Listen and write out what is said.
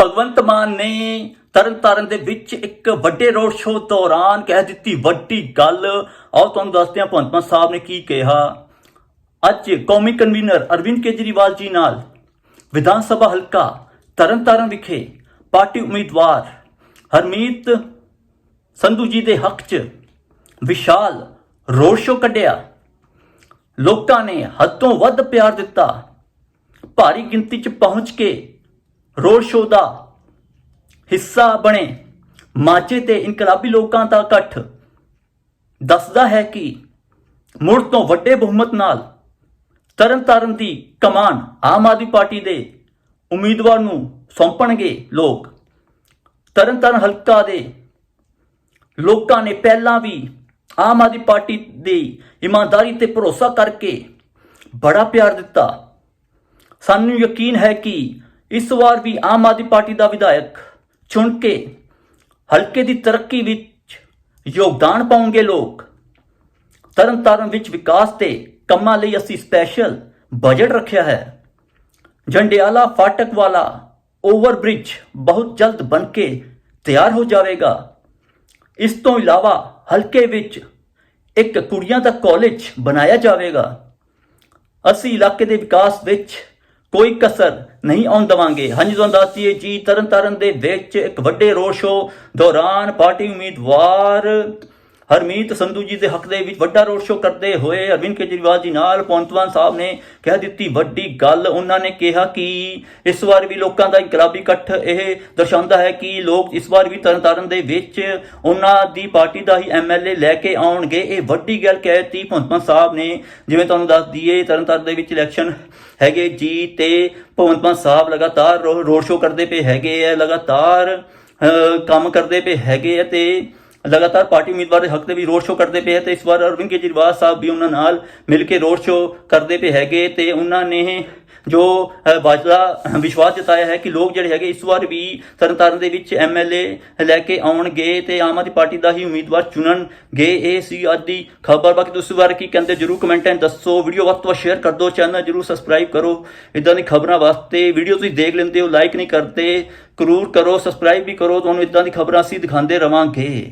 ਭਗਵੰਤ ਮਾਨ ਨੇ ਤਰਨਤਾਰਨ ਦੇ ਵਿੱਚ ਇੱਕ ਵੱਡੇ ਰੋਡ ਸ਼ੋਅ ਦੌਰਾਨ ਕਹਿ ਦਿੱਤੀ ਵੱਡੀ ਗੱਲ। ਆਓ ਤੁਹਾਨੂੰ ਦੱਸਦੇ ਹਾਂ ਭਗਵੰਤ ਮਾਨ ਸਾਹਿਬ ਨੇ ਕੀ ਕਿਹਾ। ਅੱਜ ਕੌਮੀ ਕਨਵੀਨਰ ਅਰਵਿੰਦ ਕੇਜਰੀਵਾਲ ਜੀ ਨਾਲ ਵਿਧਾਨ ਸਭਾ ਹਲਕਾ ਤਰਨਤਾਰਨ ਵਿਖੇ ਪਾਰਟੀ ਉਮੀਦਵਾਰ ਹਰਮੀਤ ਸੰਧੂ ਜੀ ਦੇ ਹੱਕ 'ਚ ਵਿਸ਼ਾਲ ਰੋਡ ਸ਼ੋਅ ਕੱਢਿਆ। ਲੋਕਾਂ ਨੇ ਹੱਦੋਂ ਵੱਧ ਪਿਆਰ ਦਿੱਤਾ। ਭਾਰੀ ਗਿਣਤੀ 'ਚ ਪਹੁੰਚ ਕੇ ਰੋਡ ਸ਼ੋਅ ਦਾ ਹਿੱਸਾ ਬਣੇ ਮਾਝੇ ਤੇ ਇਨਕਲਾਬੀ ਲੋਕਾਂ ਦਾ ਇਕੱਠ ਦੱਸਦਾ ਹੈ ਕਿ ਮੁੜ ਤੋਂ ਵੱਡੇ ਬਹੁਮਤ ਨਾਲ ਤਰਨਤਾਰਨ ਦੀ ਕਮਾਨ ਆਮ ਆਦਮੀ ਪਾਰਟੀ ਦੇ ਉਮੀਦਵਾਰ ਨੂੰ ਸੌਂਪਣਗੇ ਲੋਕ। ਤਰਨਤਾਰਨ ਹਲਕਾ ਦੇ ਲੋਕਾਂ ਨੇ ਪਹਿਲਾਂ ਵੀ ਆਮ ਆਦਮੀ ਪਾਰਟੀ ਦੀ ਇਮਾਨਦਾਰੀ ਤੇ ਭਰੋਸਾ ਕਰਕੇ ਬੜਾ ਪਿਆਰ ਦਿੱਤਾ। ਸਾਨੂੰ ਯਕੀਨ ਹੈ ਕਿ ਇਸ ਵਾਰ ਵੀ ਆਮ ਆਦਮੀ ਪਾਰਟੀ ਦਾ ਵਿਧਾਇਕ ਚੁਣ ਕੇ ਹਲਕੇ ਦੀ ਤਰੱਕੀ ਵਿੱਚ ਯੋਗਦਾਨ ਪਾਉਣਗੇ ਲੋਕ। ਤਰਨਤਾਰਨ ਵਿੱਚ ਵਿਕਾਸ ਤੇ ਕੰਮਾਂ ਲਈ ਅਸੀਂ ਸਪੈਸ਼ਲ ਬਜਟ ਰੱਖਿਆ ਹੈ। ਜੰਡਿਆਲਾ ਫਾਟਕ ਵਾਲਾ ਓਵਰਬ੍ਰਿਜ ਬਹੁਤ ਜਲਦ ਬਣ ਕੇ ਤਿਆਰ ਹੋ ਜਾਵੇਗਾ। ਇਸ ਤੋਂ ਇਲਾਵਾ ਹਲਕੇ ਵਿੱਚ ਇੱਕ ਕੁੜੀਆਂ ਦਾ ਕਾਲਜ ਬਣਾਇਆ ਜਾਵੇਗਾ। ਅਸੀਂ ਇਲਾਕੇ ਦੇ ਵਿਕਾਸ ਵਿੱਚ ਕੋਈ ਕਸਰ ਨਹੀਂ ਆਉਣ ਦਵਾਂਗੇ। ਹਾਂਜੀ ਤੁਹਾਨੂੰ ਦੱਸ ਦਈਏ, ਜੀ ਤਰਨਤਾਰਨ ਦੇ ਵਿੱਚ ਇੱਕ ਵੱਡੇ ਰੋਡ ਸ਼ੋਅ ਦੌਰਾਨ ਪਾਰਟੀ ਉਮੀਦਵਾਰ ਹਰਮੀਤ ਸੰਧੂ ਜੀ ਦੇ ਹੱਕ ਦੇ ਵਿੱਚ ਵੱਡਾ ਰੋਡ ਸ਼ੋਅ ਕਰਦੇ ਹੋਏ ਅਰਵਿੰਦ ਕੇਜਰੀਵਾਲ ਜੀ ਨਾਲ ਪੌਂਤਵਾਨ ਸਾਹਿਬ ਨੇ ਕਹਿ ਦਿੱਤੀ ਵੱਡੀ ਗੱਲ। ਉਹਨਾਂ ਨੇ ਕਿਹਾ ਕਿ ਇਸ ਵਾਰ ਵੀ ਲੋਕਾਂ ਦਾ ਇਨਕਲਾਬੀ ਇਕੱਠ ਇਹ ਦਰਸਾਉਂਦਾ ਹੈ ਕਿ ਲੋਕ ਇਸ ਵਾਰ ਵੀ ਤਰਨਤਾਰਨ ਦੇ ਵਿੱਚ ਉਹਨਾਂ ਦੀ ਪਾਰਟੀ ਦਾ ਹੀ ਐਮਐਲਏ ਲੈ ਕੇ ਆਉਣਗੇ। ਇਹ ਵੱਡੀ ਗੱਲ ਕਹਿਤੀ ਭਗਵੰਤ ਸਾਹਿਬ ਨੇ। ਜਿਵੇਂ ਤੁਹਾਨੂੰ ਦੱਸ ਦਈਏ, ਤਰਨਤਾਰਨ ਦੇ ਵਿੱਚ ਇਲੈਕਸ਼ਨ ਹੈਗੇ ਜੀ ਤੇ ਭਗਵੰਤ ਮਾਨ ਸਾਹਿਬ ਲਗਾਤਾਰ ਰੋ- ਰੋਡ ਸ਼ੋਅ ਕਰਦੇ ਪਏ ਹੈਗੇ ਆ, ਲਗਾਤਾਰ ਕੰਮ ਕਰਦੇ ਪਏ ਹੈਗੇ ਆ ਤੇ ਲਗਾਤਾਰ ਪਾਰਟੀ ਉਮੀਦਵਾਰ ਦੇ ਹੱਕ 'ਤੇ ਵੀ ਰੋਡ ਸ਼ੋਅ ਕਰਦੇ ਪਏ ਆ ਤੇ ਇਸ ਵਾਰ ਅਰਵਿੰਦ ਕੇਜਰੀਵਾਲ ਸਾਹਿਬ ਵੀ ਉਹਨਾਂ ਨਾਲ ਮਿਲ ਕੇ ਰੋਡ ਸ਼ੋਅ ਕਰਦੇ ਪਏ ਹੈਗੇ ਤੇ ਉਹਨਾਂ ਨੇ ਜੋ ਅਹ, ਵਿਸ਼ਵਾਸ ਜਤਾਇਆ ਹੈ ਕਿ ਲੋਕ ਜਿਹੜੇ ਹੈਗੇ ਇਸ ਵਾਰ ਵੀ ਤਰਨਤਾਰਨ ਦੇ ਵਿੱਚ ਐਮਐਲਏ ਲੈ ਕੇ ਆਉਣਗੇ ਤੇ ਆਮ ਆਦਮੀ ਪਾਰਟੀ ਦਾ ਹੀ ਉਮੀਦਵਾਰ ਚੁਣਨਗੇ। ਇਹ ਸੀ ਅੱਜ ਦੀ ਖਬਰ। ਬਾਕੀ ਤੁਸੀਂ ਵਾਰ ਕੀ ਕਹਿੰਦੇ ਜਰੂਰ ਕਮੈਂਟਾਂ 'ਚ ਦੱਸੋ। ਵੀਡੀਓ ਵੱਧ ਤੋਂ ਵੱਧ ਸ਼ੇਅਰ ਕਰ ਦਿਓ ਚੈਨਲ ਜਰੂਰ ਸਬਸਕ੍ਰਾਈਬ ਕਰੋ। ਇਦਾਂ ਦੀ ਖਬਰਾਂ ਵਾਸਤੇ ਵੀਡੀਓ ਤੁਸੀਂ ਦੇਖ ਲੈਂਦੇ ਹੋ ਲਾਈਕ ਨਹੀਂ ਕਰਦੇ ਕਰੂਰ ਕਰੋ ਸਬਸਕ੍ਰਾਈਬ ਵੀ ਕਰੋ। ਤੁਹਾਨੂੰ ਇਦਾਂ ਦੀ ਖਬਰਾਂ ਅਸੀਂ ਦਿਖਾਉਂਦੇ ਰਵਾਂਗੇ।